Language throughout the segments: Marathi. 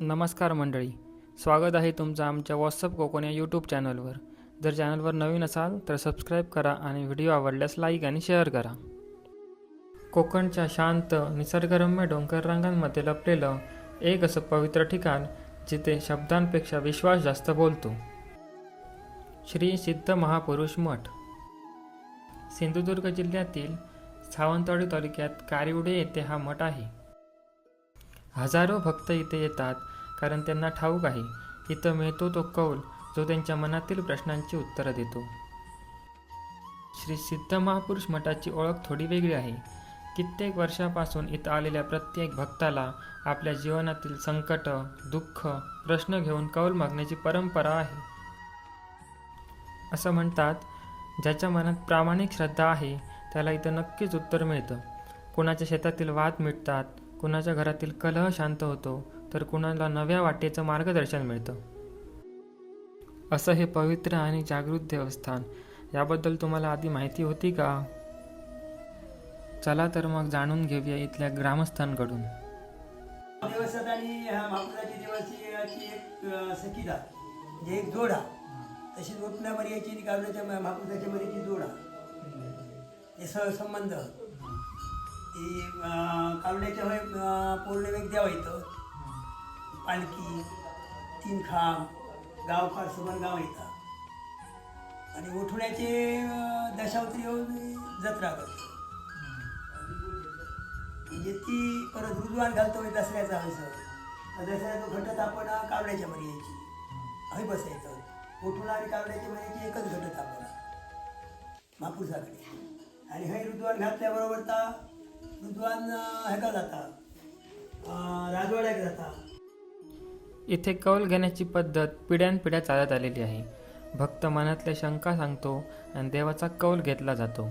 नमस्कार मंडळी. स्वागत आहे तुमचं आमच्या व्हॉट्सअप कोकण या यूट्यूब चॅनलवर जर चॅनलवर नवीन असाल तर सबस्क्राईब करा आणि व्हिडिओ आवडल्यास लाईक आणि शेअर करा. कोकणच्या शांत निसर्गरम्य डोंगर रांगांमध्ये लपलेलं एक असं पवित्र ठिकाण जिथे शब्दांपेक्षा विश्वास जास्त बोलतो. श्री सिद्ध महापुरुष मठ. सिंधुदुर्ग जिल्ह्यातील सावंतवाडी तालुक्यात कारिवडे येथे हा मठ आहे. हजारो भक्त इथे येतात कारण त्यांना ठाऊक आहे इथं मिळतो तो कौल जो त्यांच्या मनातील प्रश्नांची उत्तरं देतो. श्री सिद्ध महापुरुष मठाची ओळख थोडी वेगळी आहे. कित्येक वर्षापासून इथं आलेल्या प्रत्येक भक्ताला आपल्या जीवनातील संकट दुःख प्रश्न घेऊन कौल मागण्याची परंपरा आहे. असं म्हणतात ज्याच्या मनात प्रामाणिक श्रद्धा आहे त्याला इथं नक्कीच उत्तर मिळतं. कुणाच्या शेतातील वाद मिटतात कुणाच्या घरातील कलह शांत होतो तर कुणाला नव्या वाटेचं मार्गदर्शन मिळतं. असं हे पवित्र आणि जागृत देवस्थान. याबद्दल तुम्हाला आधी माहिती होती का? चला तर मग जाणून घेऊया इथल्या ग्रामस्थांकडून. देवस्थान आणि ह्या महापुराची देवाची एक सखीदा म्हणजे एक जोडा. तशीच गोपना मर्याची आणि महापुराच्या मर्याची जोडा. हे सहसंबंध. ही अ, कावल्याच्या होय पौर्णिमेक देवा येतं पालखी तीन खांब गाव फार सुमन गाव येतात आणि उठवण्याचे दशावतरी दशावत्री येऊन जत्रा करतो. म्हणजे ती परत रुजवान घालतो म्हणजे दसऱ्याचा हंस. दसऱ्याचा घटत आपण कावड्याच्या मध्ये यायची. हय बसायचं. उठून आणि कावड्याच्या मध्ये एकच घटत आपण. महापुरुषाकडे आणि हय रुजवान घातल्याबरोबर ता जाता. राजवाड्याक जाता. इथे कौल घेण्याची पद्धत पिढ्यानपिढ्या चालत आलेली आहे. भक्त मनातल्या शंका सांगतो आणि देवाचा कौल घेतला जातो.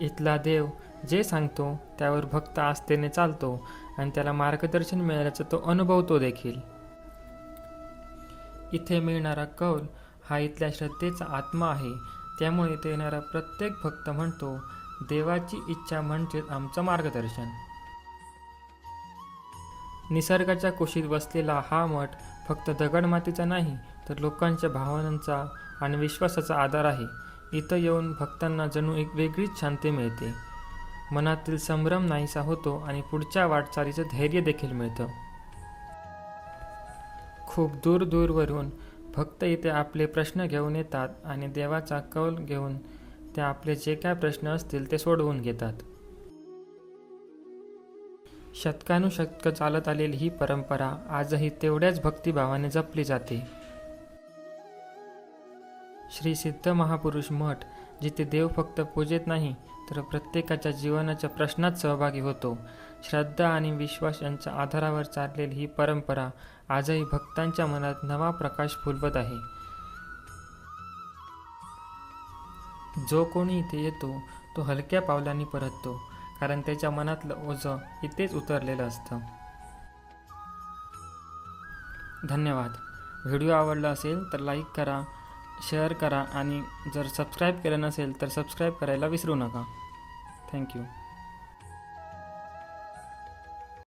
इथला देव जे सांगतो त्यावर भक्त आस्थेने चालतो आणि त्याला मार्गदर्शन मिळाल्याचा तो अनुभवतो देखील. इथे मिळणारा कौल हा इथल्या श्रद्धेचा आत्मा आहे. त्यामुळे इथे येणारा प्रत्येक भक्त म्हणतो देवाची इच्छा म्हणजेच आमचं मार्गदर्शन. निसर्गाच्या कुशीत बसलेला हा मठ फक्त दगडमातीचा नाही तर लोकांच्या भावनांचा आणि विश्वासाचा आधार आहे. इथं येऊन भक्तांना जणू एक वेगळीच शांती मिळते. मनातील संभ्रम नाहीसा होतो आणि पुढच्या वाटचालीचं धैर्य देखील मिळतं. खूप दूर दूरवरून भक्त इथे आपले प्रश्न घेऊन येतात आणि देवाचा कौल घेऊन ते आपले जे काय प्रश्न असतील ते सोडवून घेतात. शतकानुशतकं चालत आलेली ही परंपरा आजही तेवढ्याच भक्तिभावाने जपली जाते. श्री सिद्ध महापुरुष मठ जिथे देव फक्त पूजेत नाही तर प्रत्येकाच्या जीवनाच्या प्रश्नात सहभागी होतो. श्रद्धा आणि विश्वास यांच्या आधारावर चाललेली ही परंपरा आजही भक्तांच्या मनात नवा प्रकाश फुलवत आहे. जो कोणी इथे येतो तो हलक्या पावलांनी परततो कारण त्याच्या मनातलं ओझं इथेच उतरलेलं असतं. धन्यवाद. व्हिडिओ आवडला असेल तर लाईक करा शेअर करा आणि जर सबस्क्राईब केलं नसेल तर सबस्क्राईब करायला विसरू नका. थँक्यू.